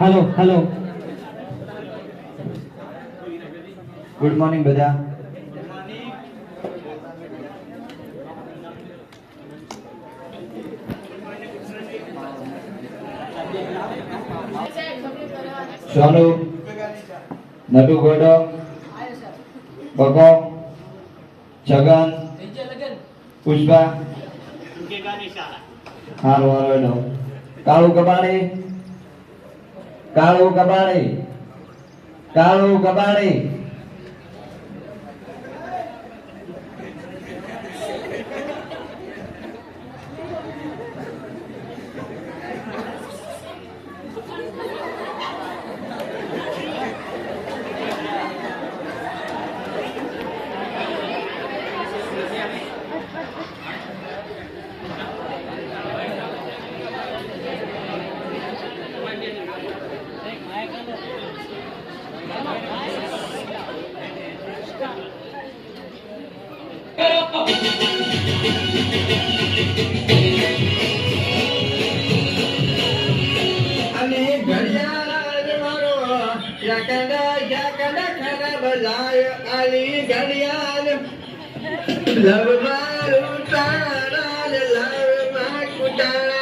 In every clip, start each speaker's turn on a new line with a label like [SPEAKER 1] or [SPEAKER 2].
[SPEAKER 1] હાલો હાલો
[SPEAKER 2] good morning બધા સોનુ નટુ ગોડો બગો છગન પુષ્પા હારું હારું એનો કાળુ કબાડી કાળુ કબાડી કાળુ કબાડી
[SPEAKER 3] යකඩ යකඩ කරබලාය අලි ගලියාල ලවමාරු තානාල ලවමා කුටාලා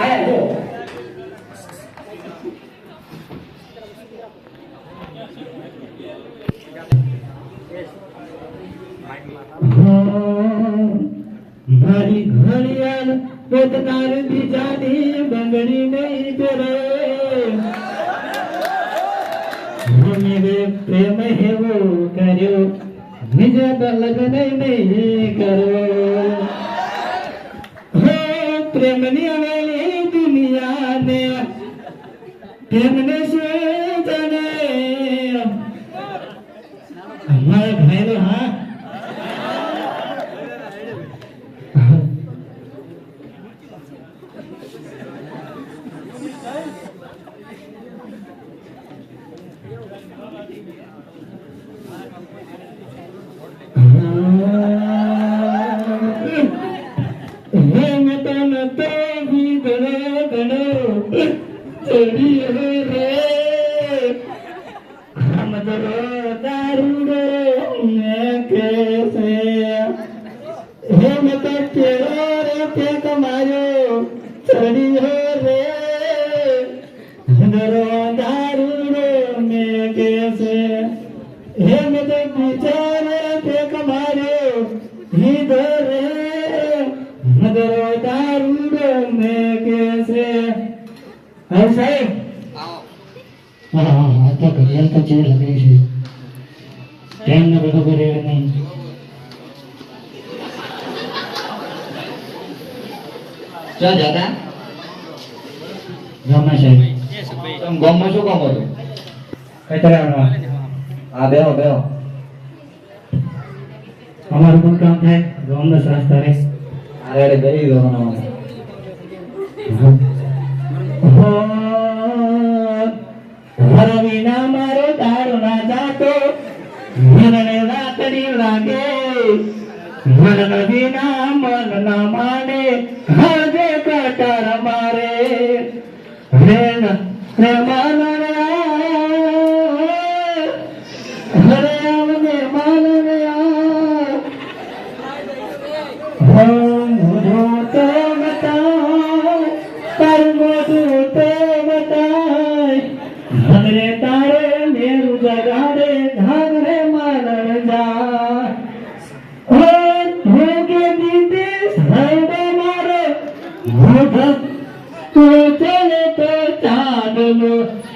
[SPEAKER 3] අයෝ Hari
[SPEAKER 1] Hari Alam વેદનાર બીજાની બંગણી નહીં મેરે પ્રેમ હેવો કર્યો. નિજ લગ્ન નહીં કર્યો. હેમ તો કેરો રે તે કમાયો ચડી રે. દરો દારૂડો મે કેસે હેમ તો બિચારે તે કમાયો હિધરે મદરો દારૂડો મે કેસે હે સાહેબ. હા હા હા તો કરિયર તો ચેર લગે છે. ટાઈમ ને બધું કરે નહીં
[SPEAKER 2] ક્યાં જતા
[SPEAKER 1] સાહેબ
[SPEAKER 2] તમ ગામમાં શું કામ હતું?
[SPEAKER 1] કઈ
[SPEAKER 2] હા બેહો બેહો.
[SPEAKER 1] અમારું પણ કામ થાય? ગામનો રસ્તા રે
[SPEAKER 2] આરે બેહી ગયો મને
[SPEAKER 1] મારો દાડો ના જાતો. લાગે. મરણ વિના મન ના માને. હજે કટર મારે રે ન રે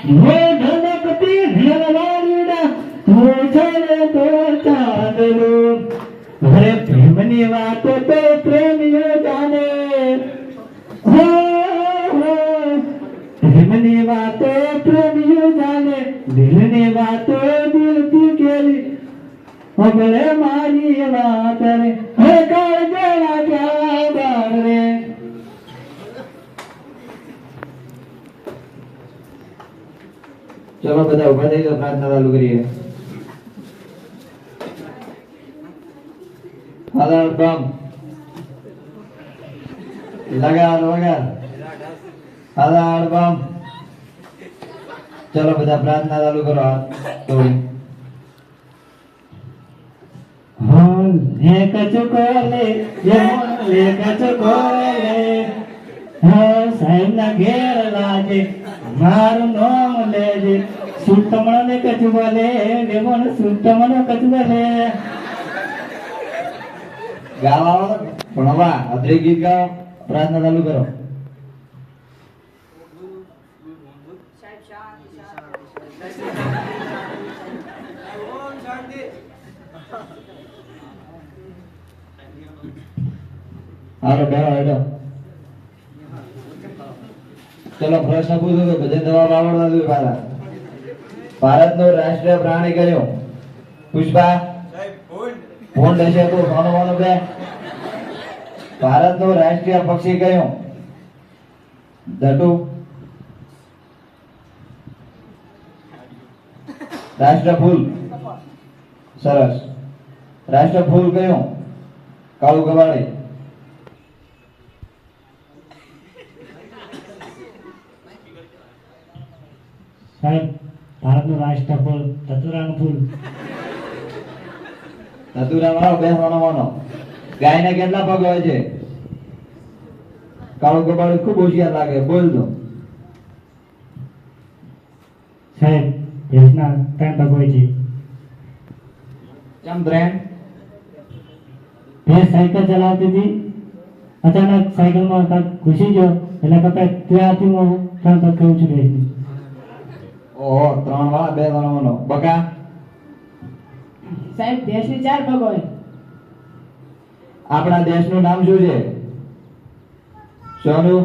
[SPEAKER 1] ચાંદલો મોઢ નકતી ઘરવાળીના તું ચાંદલો અરે પ્રેમની વાતો તો પ્રેમીઓ જાણે હો, હો. પ્રેમની વાતો પ્રેમીઓ જાણે દિલની વાતો દિલથી કેલી અગલે મારી વાત રે
[SPEAKER 2] ચલો બધા ઊભા થઈ જાઓ પ્રાર્થના ચાલુ કરીએ ફાધર ફ્રોમ લગાડ વગાડ હાલાડ બમ ચલો બધા પ્રાર્થના ચાલુ કરો હાથ તોડી
[SPEAKER 1] હા લેખ ચુકોલે યમન લેખ ચુકોલે હા સાહેબ ના ઘેર લાગે મારું નામ લેજે સુતમણ ને કચુવાલે યમન સુતમણ કચુવાલે
[SPEAKER 2] ગાવા આવો તો ભણવા, અધરે ગીત ગાઓ, પ્રાર્થના ચાલુ કરો. હાલો બેડો ચલો, પ્રશ્ન પૂછો તો બધે જવાબ આવડવા જોઈએ પાછા. ભારતનો રાષ્ટ્રીય પ્રાણી કયો? પુષ્પા? ભૂંડ હશે તો સોનો મોનો બે ભારતનો રાષ્ટ્રીય પક્ષી કયો? દટુ રાષ્ટ્ર ફૂલ સરસ. રાષ્ટ્ર ફૂલ કયો? કાળું કબાડી.
[SPEAKER 1] સાહેબ ભારતનું રાષ્ટ્ર ફૂલ ચતુરાંગ ફૂલ
[SPEAKER 2] ધતુરા વાળો બે ગાય ગાયને કેટલા પગ હોય છે? કાળું કપાળું ખૂબ હોશિયાર લાગે બોલ દો
[SPEAKER 1] સાહેબ ભેંસના ત્રણ પગ હોય છે.
[SPEAKER 2] કેમ ત્રણ
[SPEAKER 1] ભેંસ સાયકલ ચલાવતી હતી. અચાનક સાયકલમાં ઘૂસી ગયો. એટલે કપાય ત્યાંથી હું ત્રણ પગ કહું છું ભેંસની
[SPEAKER 2] ઓહો ત્રણ વાળા બે મોનો બકા?
[SPEAKER 4] સાહેબ દેશની ચાર પગ હોય.
[SPEAKER 2] આપણા દેશનું નામ શું છે? સોનું?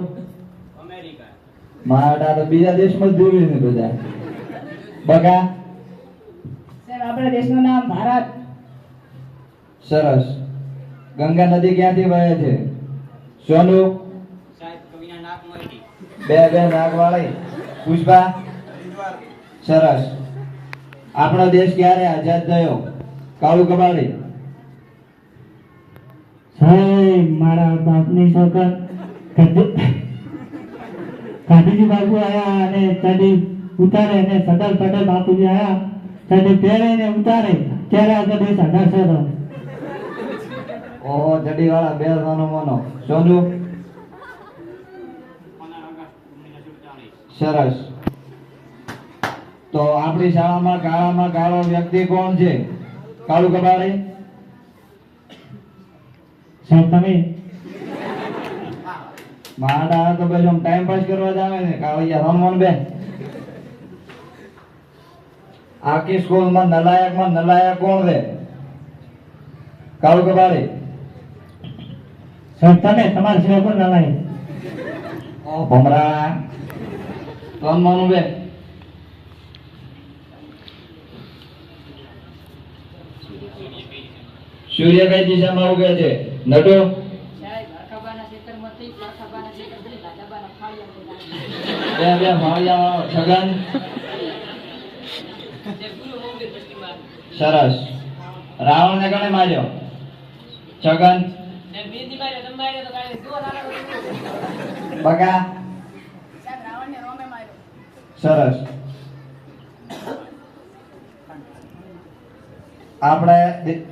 [SPEAKER 2] મારા તો બીજા દેશમાં જ જોયું ને બધા. બકા?
[SPEAKER 4] સર આપણા દેશનું નામ ભારત.
[SPEAKER 2] સરસ. ગંગા નદી ક્યાંથી વહે છે? સોનું? સાહેબ બે બે નાક વાળી પુષ્પા? સરસ. આપણો દેશ ક્યારે આઝાદ થયો? કાળું કબાડી.
[SPEAKER 1] સાહેબ મારા બાપની સરકાર ગાંધીજી બાપુ આયા અને તદી ઉતારે અને સરદાર પટેલ બાપુજી આયા. તદી પહેરે ને ઉતારે ત્યારે આ દેશ આઝાદ થયો
[SPEAKER 2] ઓહો જડી વાળા બે સોનો મોનો. સોનું? સરસ. તો આપણી શાળામાં કાળામાં કાળો વ્યક્તિ કોણ છે? કાળું કબાડી?
[SPEAKER 1] સાહેબ, તમે?
[SPEAKER 2] તો પછી આમ ટાઈમ પાસ કરવા જ ને, કાળિયા હનુમાન બેન. આખી સ્કૂલમાં નલાયકમાં નલાયક કોણ છે? કાળું કબાડી?
[SPEAKER 1] સાહેબ, તમે? તમારા સિવાય કોણ ના લાગે
[SPEAKER 2] ઓ ભમરા. હનુમાન બે સૂર્ય કઈ દિશામાં ઉગે છે? નટુ? સરસ. રાવણ ને કણે માર્યો? છગન.
[SPEAKER 4] માર્યો.
[SPEAKER 2] સરસ. આપણે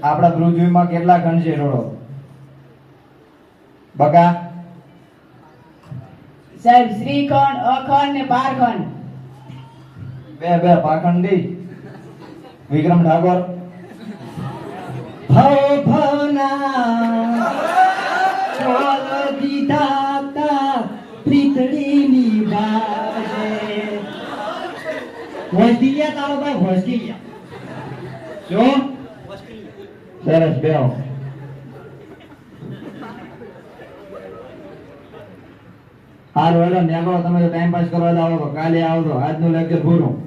[SPEAKER 2] આપણા પૃથ્વીમાં કેટલા ખંડ છે રોડો બકા?
[SPEAKER 4] સાહેબ શ્રીખંડ અખંડ ને બારખંડ
[SPEAKER 2] બે બે પાખંડી. વિક્રમ ઠાકોર.
[SPEAKER 1] ભવ ભવના ચોલ દીધા તા પ્રીતળીની બાજે હોસકી ગયા તારો ભાઈ હોસકી ગયા.
[SPEAKER 2] શું સરસ બે હારું હેડો નેગો, તમે ટાઈમ પાસ કરવા આવો કાલે આવજો. આજનું લેક્ચર પૂરું.